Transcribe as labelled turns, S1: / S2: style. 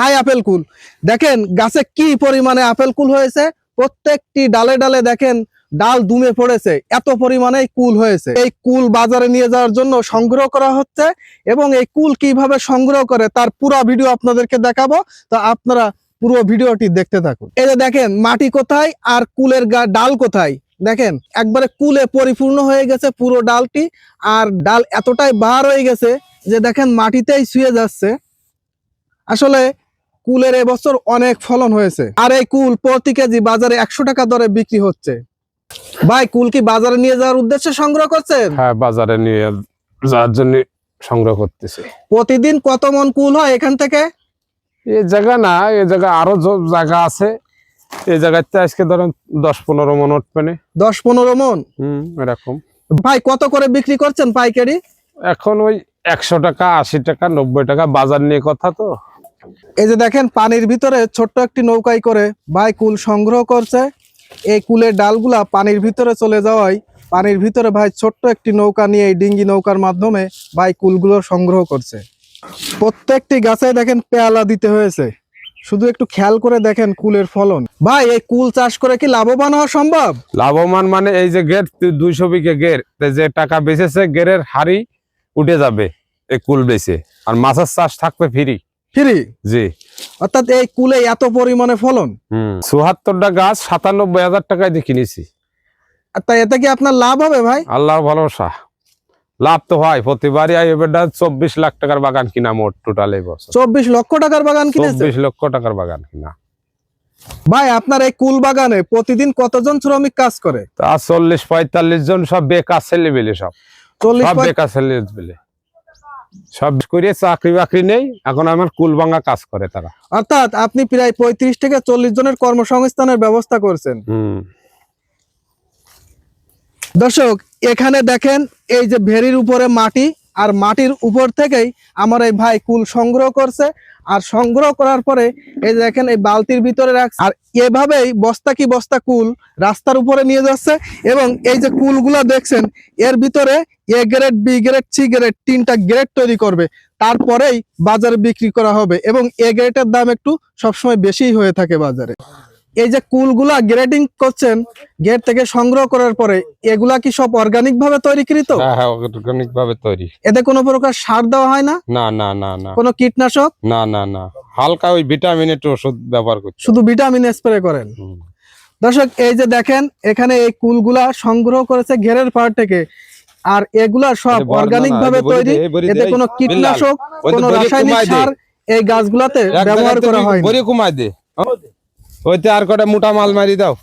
S1: High apple কুল। দেখেন গাছে কি পরিমাণে আপেল কুল হয়েছে? প্রত্যেকটি ডালে ডালে দেখেন ডাল দুমে পড়েছে, এত পরিমাণে কুল হয়েছে। এই কুল বাজারে নিয়ে যাওয়ার জন্য সংগ্রহ করা হচ্ছে এবং এই কুল কীভাবে সংগ্রহ করে তার পুরো ভিডিও আপনাদেরকে দেখাবো। তো আপনারা পুরো ভিডিওটি দেখতে থাকুন। এই যে দেখেন, মাটি কোথায় আর কুলের ডাল কোথায়? দেখেন, একবারে কুলে পরিপূর্ণ হয়ে গেছে পুরো ডালটি আর ডাল এতটাই বার হয়ে গেছে যে দেখেন মাটিতেই শুয়ে যাচ্ছে। আসলে কুলের এবছর অনেক ফলন হয়েছে। আর এই কুল প্রতি কেজি বাজারে একশো টাকা দরে বিক্রি হচ্ছে। ভাই কুল কি বাজারে নিয়ে যাওয়ার উদ্দেশ্যে সংগ্রহ করছেন?
S2: হ্যাঁ বাজারে নিয়ে যাওয়ার জন্য সংগ্রহ করতেছে।
S1: প্রতিদিন কত মন কুল হয় এখান থেকে?
S2: এই জায়গা না এই জায়গা আরও জায়গা আছে। এই জায়গাতে আজকে ধরেন দশ পনেরো মন উঠবে।
S1: দশ পনেরো মন?
S2: হম এরকম।
S1: ভাই কত করে বিক্রি করছেন পাইকারি?
S2: এখন ওই একশো টাকা আশি টাকা নব্বই টাকা বাজার নিয়ে কথা তো।
S1: এই যে দেখেন, পানির ভিতরে ছোট্ট একটি নৌকায় করে ভাই কুল সংগ্রহ করছে। এই কুলের ডালগুলা পানির ভিতরে চলে যাওয়ায় পানির ভিতরে ভাই ছোট্ট একটি নৌকা নিয়ে এই ডিঙ্গি নৌকার মাধ্যমে ভাই কুলগুলো সংগ্রহ করছে। প্রত্যেকটি গাছে দেখেন পেয়ালা দিতে হয়েছে। শুধু একটু খেয়াল করে দেখেন কুলের ফলন। ভাই, এই কুল চাষ করে কি লাভবান হওয়া সম্ভব?
S2: লাভবান মানে এই যে গের দুইশো বিঘে গের যে টাকা বেঁচেছে গেরের হাড়ি উঠে যাবে এই কুল বেচে। আর মাছের চাষ থাকবে ফ্রি
S1: ফ্রি?
S2: জি।
S1: অর্থাৎ এই কুলে এত পরিমাণে ফলন?
S2: হুম। চুয়াত্তরটা গাছ সাতানব্বই হাজার টাকায় দিয়ে কিনেছি।
S1: আর তাই এতে কি আপনার লাভ হবে ভাই?
S2: ভরসা। লাভ তো হয় প্রতিবারই এবারটা চব্বিশ লাখ টাকার বাগান কিনা মোট টোটাল এই বছর।
S1: চব্বিশ লক্ষ টাকার বাগান কিনেছে?
S2: চব্বিশ লক্ষ টাকার বাগান কিনা।
S1: ভাই আপনার এই কুল বাগানে প্রতিদিন কতজন শ্রমিক কাজ করে?
S2: তা চল্লিশ পঁয়তাল্লিশ জন সব বেকার ছেলে বেলে সব
S1: চল্লিশ
S2: বেকার ছেলে বেলে সব করে চাকরি বাকরি নেই এখন আমার কুলবাঙ্গা কাজ করে তারা।
S1: অর্থাৎ আপনি প্রায় পঁয়ত্রিশ থেকে চল্লিশ জনের কর্মসংস্থানের ব্যবস্থা করছেন। দর্শক এখানে দেখেন এই যে ভেরির উপরে মাটি আর মাটির উপর থেকেই আমার এই ভাই কুল সংগ্রহ করছে। আর সংগ্রহ করার পরে এই দেখেন, এই বালতির ভিতরে রাখছে আর এভাবেই বস্তা কি বস্তা কুল রাস্তার উপরে নিয়ে যাচ্ছে এবং এই যে কুলগুলা দেখছেন, এর ভিতরে A grade, B grade, C grade তিনটা গ্রেড তৈরি করবে। তারপরেই বাজারে বিক্রি করা হবে এবং এ গ্রেডের দাম একটু সবসময় বেশিই হয়ে থাকে বাজারে। এই যে কুলগুলা গ্রেডিং করছেন গেট থেকে সংগ্রহ করার পরে এগুলা কি সব অর্গানিক ভাবে তৈরিকৃত
S2: হ্যাঁ হ্যাঁ অর্গানিক ভাবে তৈরি।
S1: এতে কোনো প্রকার সার দেওয়া হয় না?
S2: না না না না।
S1: কোনো কীটনাশক?
S2: না না না। হালকা ওই ভিটামিন একটু ওষুধ ব্যবহার করছি।
S1: শুধু ভিটামিন স্প্রে করেন। দর্শক এই যে দেখেন এখানে এই কুলগুলা সংগ্রহ করেছে ঘেরের পাড় থেকে। আর এগুলা সব অর্গানিক ভাবে তৈরি। এতে কোনো কীটনাশক কোনো রাসায়নিক সার এই গাছগুলাতে ব্যবহার করা হয়
S2: বড়ি কমায় দে। ওইতে আর কটা মোটা মাল মারি দাও।